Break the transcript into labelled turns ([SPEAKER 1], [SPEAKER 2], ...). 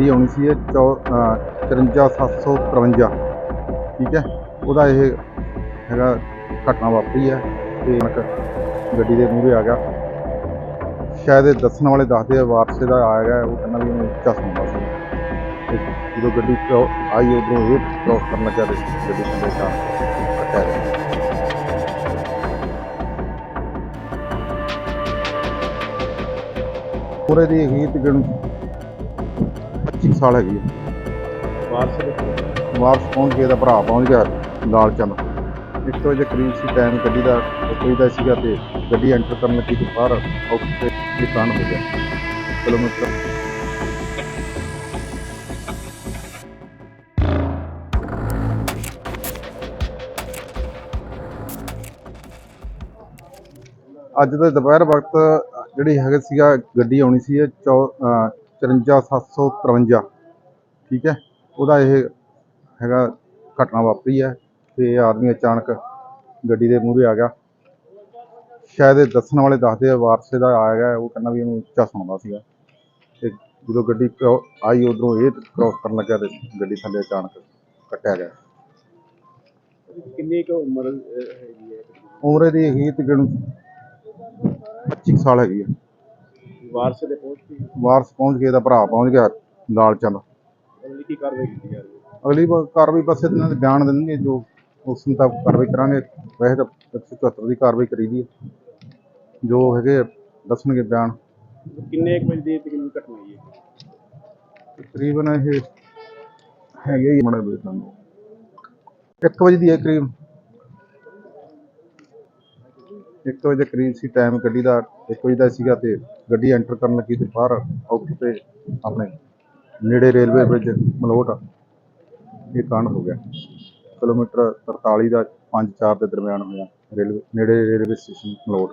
[SPEAKER 1] ਗੱਡੀ ਆਉਣੀ ਸੀ ਇਹ ਚੌ- ਅਹ 54753 ਠੀਕ ਹੈ? ਉਹਦਾ ਇਹ ਹੈਗਾ ਘਟਨਾ ਵਾਪਰੀ ਹੈ ਤੇ ਗੱਡੀ ਦੇ ਮੂਹਰੇ ਆ ਗਿਆ। ਸ਼ਾਇਦ ਇਹ ਦੱਸਣ ਵਾਲੇ ਦੱਸਦੇ ਆ ਵਾਰਸੇ ਦਾ ਆ ਗਿਆ, ਉਹ ਕਹਿੰਦਾ ਵੀ ਉਹਨੂੰ ਚਸਮਾ ਸੀ। ਜਦੋਂ ਗੱਡੀ ਆਈ ਉਦੋਂ ਇਹ ਕ੍ਰੋਸ ਕਰਨ ਲੱਗਾ ਤੇ ਗੱਡੀ ਥੱਲੇ ਤਾਂ ਕੱਟਿਆ ਗਿਆ। ਪੂਰੇ ਦੀ ਹੈਗੀ ਤਕਰੀਬਨ 25 ਸਾਲ ਹੈਗੀ ਹੈ
[SPEAKER 2] ਵਾਰਸ
[SPEAKER 1] ਵਾਪਸ ਪਹੁੰਚ ਗਿਆ ਇਹਦਾ ਭਰਾ ਪਹੁੰਚ ਗਿਆ ਲਾਲ ਚੰਦ। ਇੱਕ ਵਜੇ ਕਰੀਬ ਸੀ ਟਾਈਮ ਗੱਡੀ ਦਾ ਕੋਈ ਦਾ ਸੀਗਾ ਤੇ ਗੱਡੀ ਐਂਟਰ ਕਰਨ ਲੱਗੀ ਤੇ ਬਾਹਰ ਉੱਤੇ ਕਾਂਡ ਹੋ ਗਿਆ। ਕਿਲੋਮੀਟਰ ਅੱਜ ਦੇ ਦੁਪਹਿਰ ਵਕਤ ਜਿਹੜੀ ਹੈਗੇ ਸੀਗਾ ਗੱਡੀ ਆਉਣੀ ਸੀ ਇਹ ਚੌ- ਅਹ 54753 ਠੀਕ ਹੈ? ਉਹਦਾ ਇਹ ਹੈਗਾ ਘਟਨਾ ਵਾਪਰੀ ਹੈ ਤੇ ਆਦਮੀ ਅਚਾਨਕ ਗੱਡੀ ਦੇ ਮੂਹਰੇ ਆ ਗਿਆ। ਸ਼ਾਇਦ ਇਹ ਦੱਸਣ ਵਾਲੇ ਦੱਸਦੇ ਆ ਵਾਰਸੇ ਦਾ ਆ ਗਿਆ ਉਹ ਕਹਿੰਦਾ ਵੀ ਉਹਨੂੰ ਚਸਮਾਉਂਦਾ ਸੀਗਾ। ਤੇ ਜਦੋਂ ਗੱਡੀ ਕ੍ਰੋ- ਆਈ ਉਧਰੋਂ ਇਹ ਕ੍ਰੋਸ ਕਰਨ ਲੱਗਾ ਤੇ ਗੱਡੀ ਥੱਲੇ ਅਚਾਨਕ ਕੱਟਿਆ ਗਿਆ।
[SPEAKER 2] ਕਿੰਨੀ ਕੁ ਉਮਰ ਅਹ, ਹੈਗੀ ਹੈ?
[SPEAKER 1] ਉਮਰ ਇਹਦੀ ਹੈਗੀ ਤਕਰੀਬਨ 25 ਸਾਲ ਹੈਗੀ ਹੈ।
[SPEAKER 2] ਵਾਰਸ ਦੇ ਪਹੁੰਚ ਗਈ
[SPEAKER 1] ਵਾਰਸ ਪਹੁੰਚ ਗਿਆ ਇਹਦਾ ਭਰਾ ਪਹੁੰਚ ਗਿਆ ਲਾਲ ਚੰਦ
[SPEAKER 2] ਅਗਲੀ ਕੀ ਕਾਰਵਾਈ ਕੀਤੀ ਜਾ ਰਹੀ ਹੈ?
[SPEAKER 1] ਅਗਲੀ ਵਾਰ ਕਾਰਵਾਈ ਬਸ ਇਹਨਾਂ ਦੇ ਬਿਆਨ ਦੇਣਗੇ ਜੋ ਉਸ ਮੁਤਾਬਕ ਕਾਰਵਾਈ ਕਰਾਂਗੇ। ਵੈਸੇ ਤਾਂ 174 ਦੀ ਕਾਰਵਾਈ ਕਰੀਦੀ ਹੈ। ਜੋ ਹੈਗੇ ਦੱਸਣਗੇ ਬਿਆਨ।
[SPEAKER 2] ਕਿੰਨੇ ਕੁ ਵਜੇ ਦੀ ਤਕਰੀਬਨ ਘਟਨਾ ਹੈ?
[SPEAKER 1] ਤਕਰੀਬਨ ਇਹ ਹੈਗੇ ਹੀ ਮੜੇ ਬੇਟਾਂ ਨੂੰ 1 ਵਜੇ ਦੀ ਹੈ ਕਰੀਬ ਇੱਕ ਵਜੇ ਦੇ ਕਰੀਬ ਸੀ ਟਾਈਮ ਗੱਡੀ ਦਾ, ਇੱਕ ਵਜੇ ਦਾ ਸੀਗਾ ਤੇ ਗੱਡੀ ਐਂਟਰ ਕਰਨ ਲੱਗੀ ਤੇ ਬਾਹਰ ਆਊਟ ਤੇ ਆਪਣੇ ਨੇੜੇ ਰੇਲਵੇ ਬ੍ਰਿਜ ਮਲੋਟ ਇਹ ਕਾਂਡ ਹੋ ਗਿਆ। ਕਿਲੋਮੀਟਰ 43 ਦਾ 5-4 ਦੇ ਦਰਮਿਆਨ ਹੋਇਆ ਰੇਲਵੇ, ਨੇੜੇ ਰੇਲਵੇ ਸਟੇਸ਼ਨ ਮਲੋਟ।